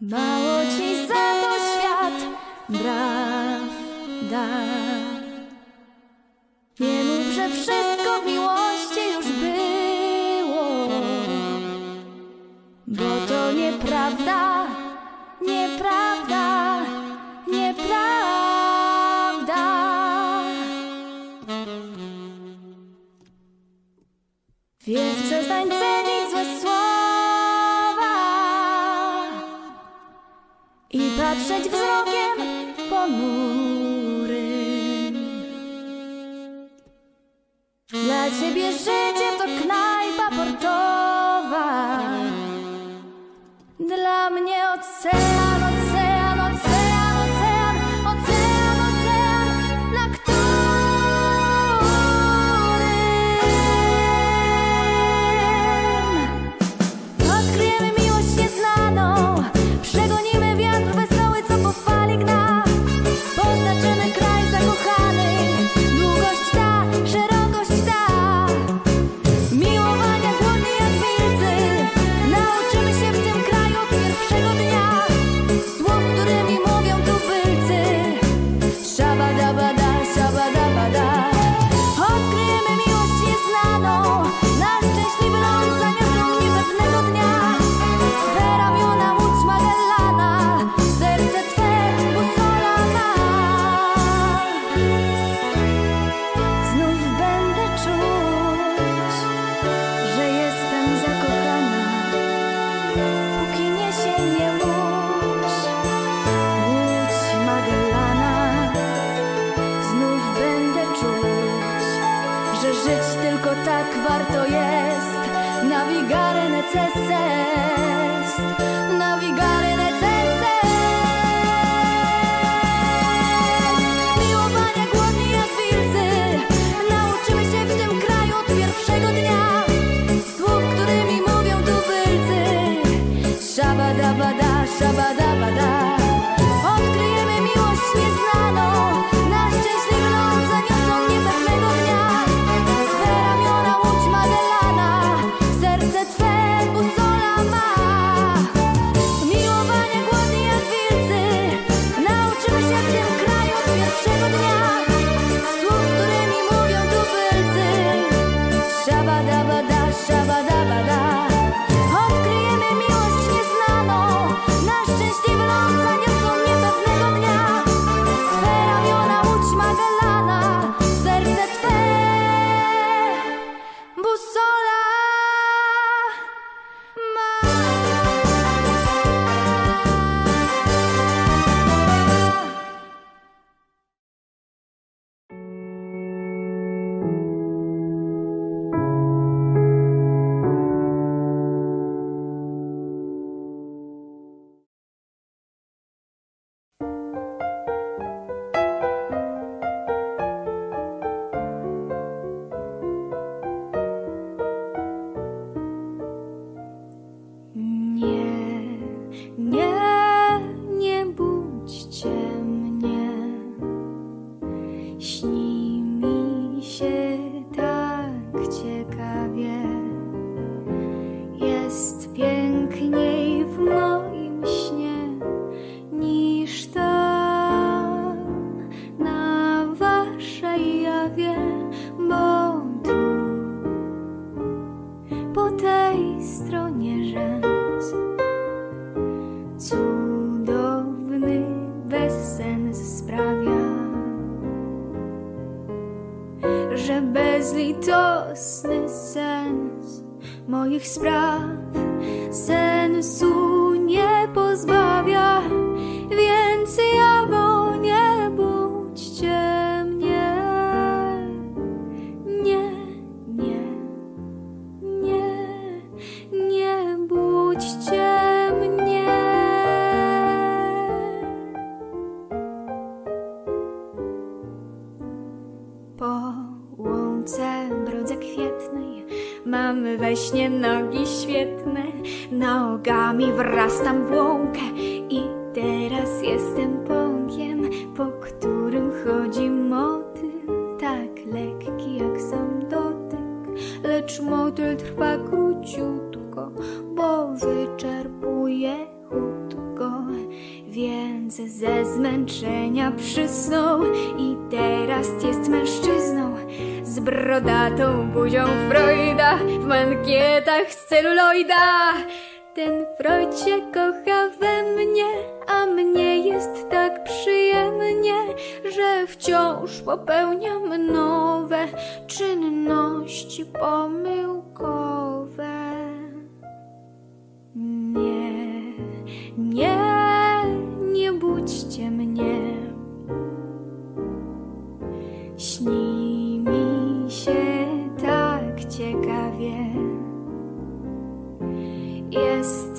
Mało ci za to świat braw da. Nie mów, że wszystko miło. patrzeć wzrokiem ponurym. Dla ciebie życie to knajpa portowa, dla mnie ocean. of your wyczerpuje chutko, więc ze zmęczenia przysnął i teraz jest mężczyzną z brodatą buzią Freuda w mankietach z celuloida. Ten Freud się kocha we mnie, a mnie jest tak przyjemnie, że wciąż popełniam nowe czynności pomyłkowe. Nie, nie, nie budźcie mnie. Śni mi się tak ciekawie. Jest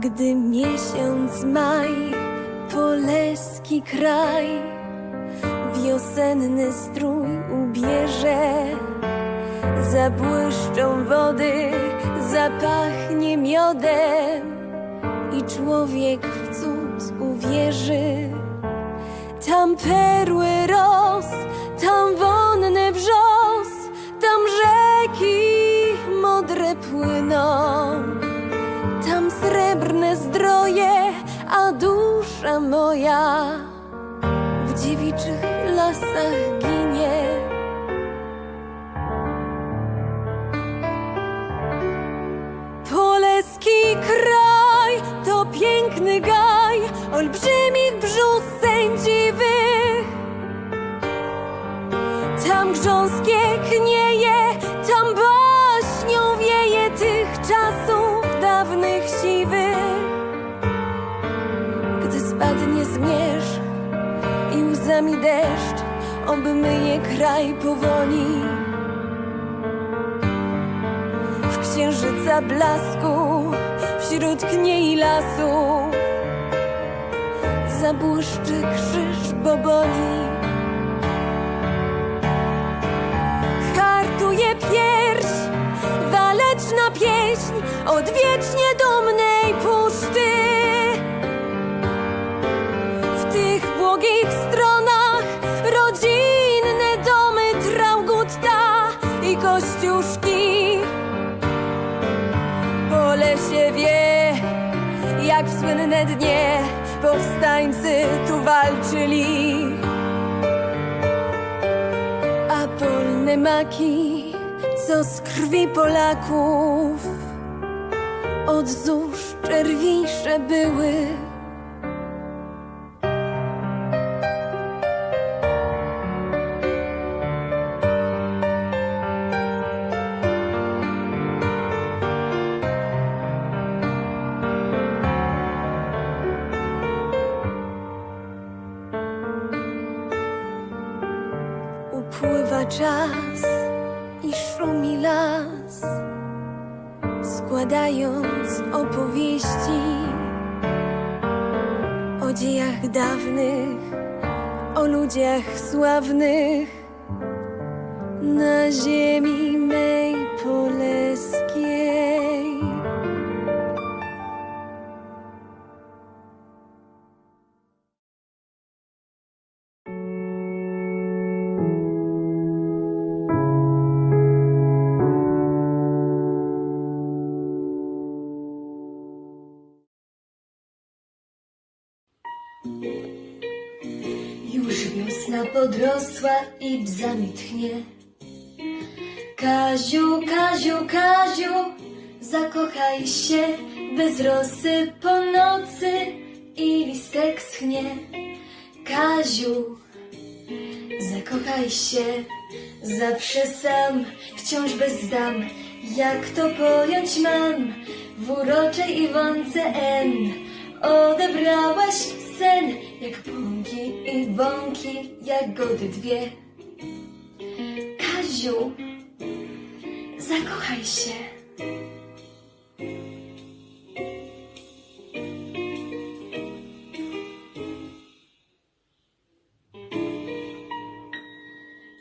Gdy miesiąc maj, poleski kraj, wiosenny strój ubierze, zabłyszczą wody, zapachnie miodem i człowiek w cud uwierzy. Tam perły ros, tam wonny wrzos, tam rzeki modre płyną. Dusza moja w dziewiczych lasach ginie. Poleski kraj to piękny gaj olbrzymich brzus sędziwych. Tam grząskie knieje, i łzami deszcz obmyje kraj powoli. W księżyca blasku, wśród kniei lasów zabłyszczy krzyż boboli. hartuje pierś, waleczna pieśń odwiecznie dumnej kościuszki. Po lesie wie, jak w słynne dnie powstańcy tu walczyli a polne maki, co z krwi Polaków od zórz czerwisze były. Czas i szumi las, składając opowieści o dziejach dawnych, o ludziach sławnych na ziemi Podrosła i bzami tchnie. Kaziu, Kaziu, Kaziu, zakochaj się bez rosy po nocy i listek schnie. Kaziu, zakochaj się, zawsze sam, wciąż bez dam. Jak to pojąć mam? W uroczej Iwonce N odebrałaś sen, jak pąki i bąki, jagody dwie. Kaziu, zakochaj się.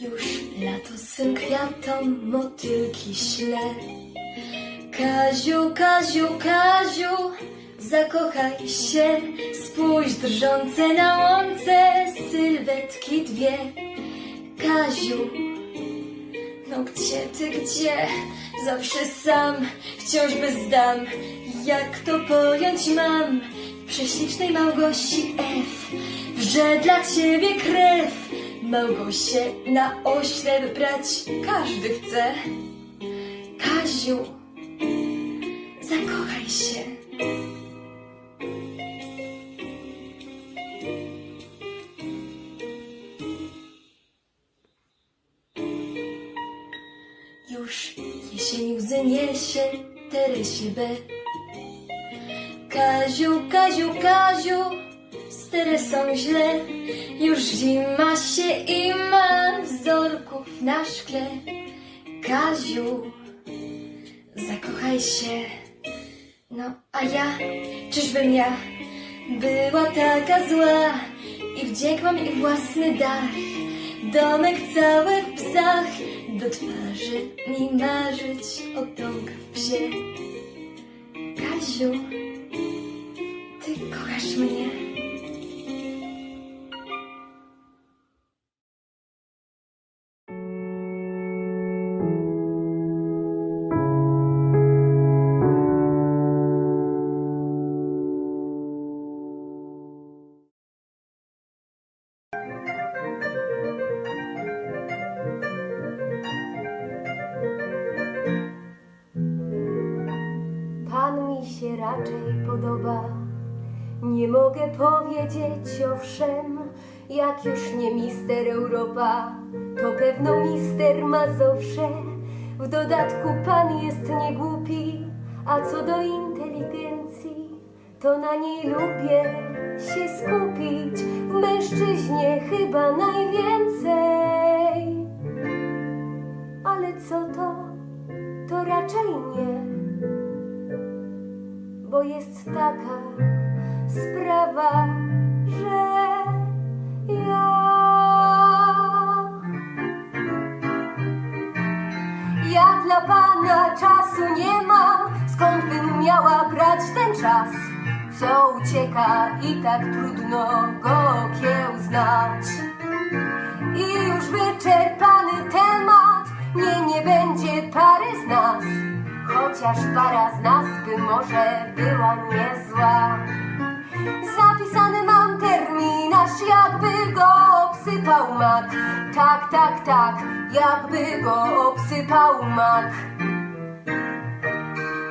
Już lato swym kwiatom motylki śle. Kaziu, Kaziu, Kaziu, zakochaj się. Spójrz drżące na łące sylwetki dwie. Kaziu, no gdzie ty, gdzie? Zawsze sam, wciąż bez dam. Jak to pojąć mam? W prześlicznej Małgosi F. Wrze dla ciebie krew. Małgosię na oślep brać każdy chce. Kaziu, zakochaj się. Niesie Teresie B. Kaziu, Kaziu, Kaziu, z Teresą źle. Już zima się i ma wzorków na szkle. Kaziu, zakochaj się. No, a ja, czyżbym ja była taka zła i wdzięk mam i własny dach, domek cały w psach, do twarzy mi marzyć o w psie. Kaziu, ty kochasz mnie. Raczej podoba. Nie mogę powiedzieć owszem, jak już nie mister Europa, to pewno mister Mazowsze. W dodatku pan jest niegłupi, a co do inteligencji, to na niej lubię się skupić. W mężczyźnie chyba najwięcej. Ale co to? To raczej nie bo jest taka sprawa, że ja. Ja dla pana czasu nie mam, skąd bym miała brać ten czas, co ucieka i tak trudno go kiełznać. I już wyczerpany temat, nie, nie będzie pary z nas. Chociaż para z nas by może była niezła. Zapisany mam terminarz, jakby go obsypał mak. Tak, tak, tak, jakby go obsypał mak.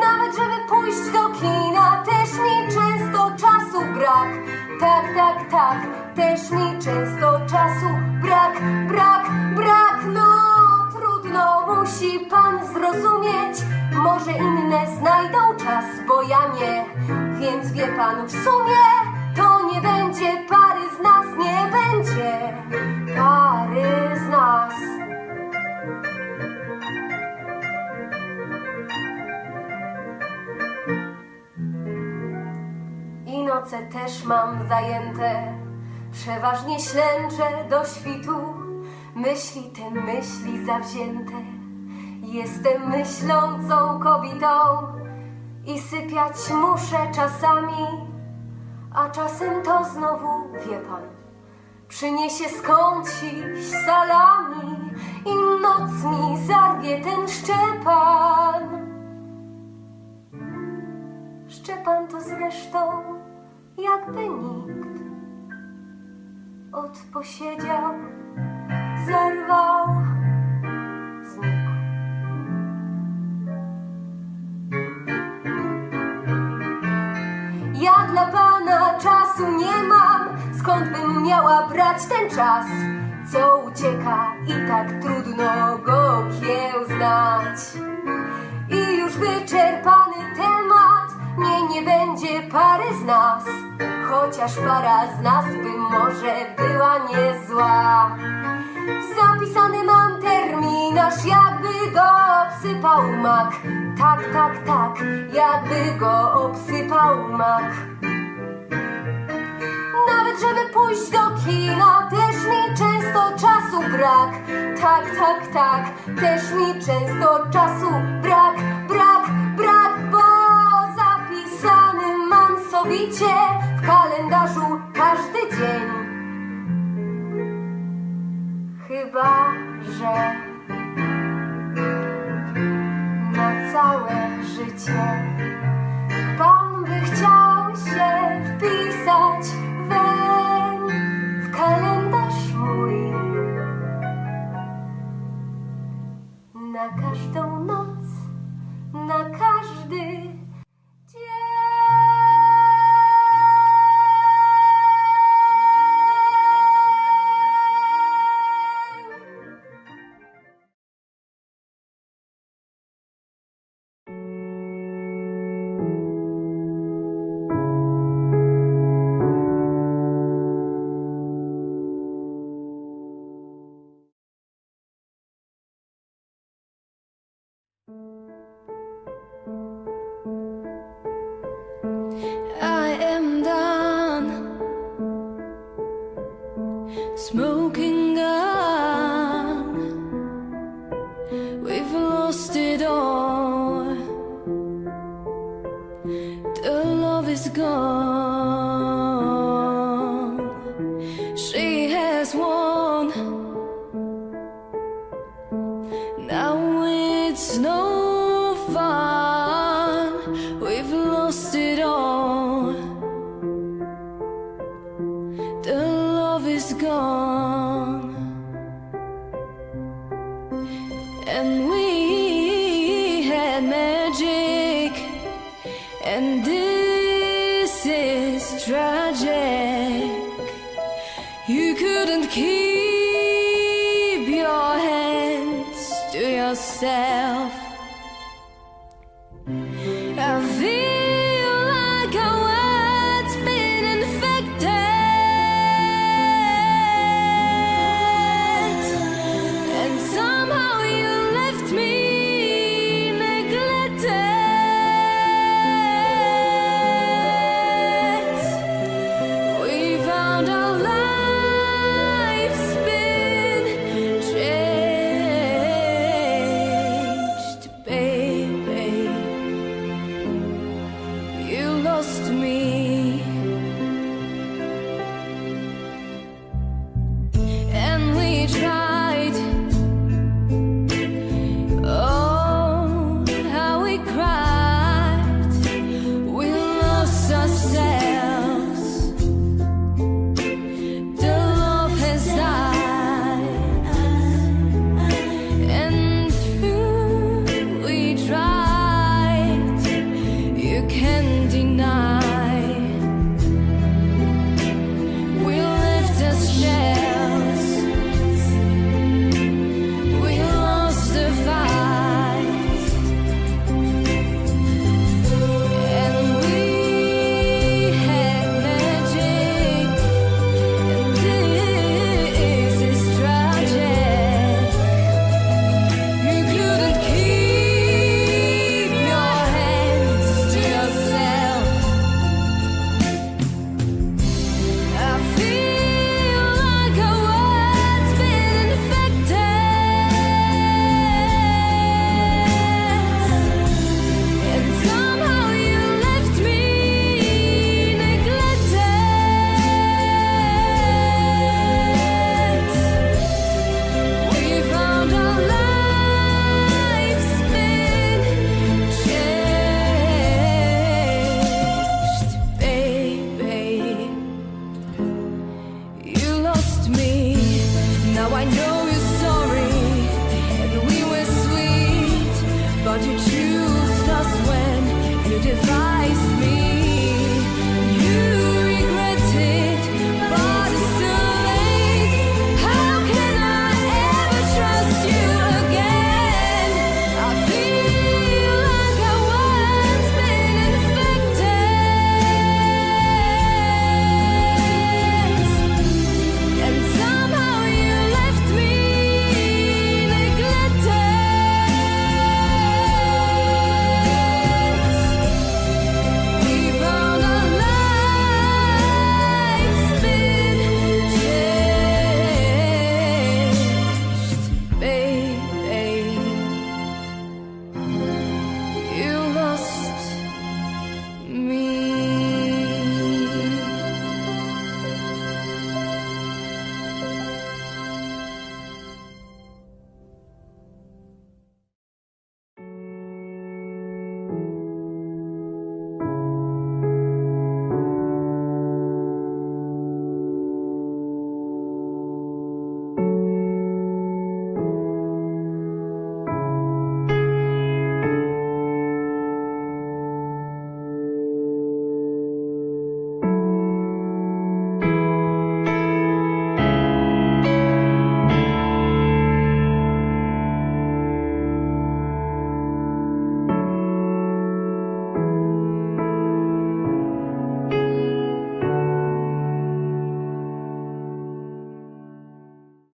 Nawet żeby pójść do kina, też mi często czasu brak. Tak, tak, tak, Więc wie pan, w sumie to nie będzie pary z nas, nie będzie pary z nas. I noce też mam zajęte, przeważnie ślęczę do świtu. Myśli te myśli zawzięte, jestem myślącą kobietą i sypiać muszę czasami, a czasem to znowu wie pan. Przyniesie skądś salami i noc mi zarwie ten Szczepan. Szczepan to zresztą jakby nikt. Od posiedział, zerwał, miała brać ten czas, co ucieka i tak trudno go kiełznać. I już wyczerpany temat, nie, nie będzie pary z nas, chociaż para z nas by może była niezła. Zapisany mam terminarz, jakby go obsypał mak. Tak, tak, tak, jakby go obsypał mak. Nawet żeby pójść do kina, też mi często czasu brak. Tak, tak, tak, też mi często czasu brak, brak, brak, bo zapisany mam sowicie w kalendarzu każdy dzień. Chyba, że na całe życie And we had magic. And this is tragic. You couldn't keep your hands to yourself.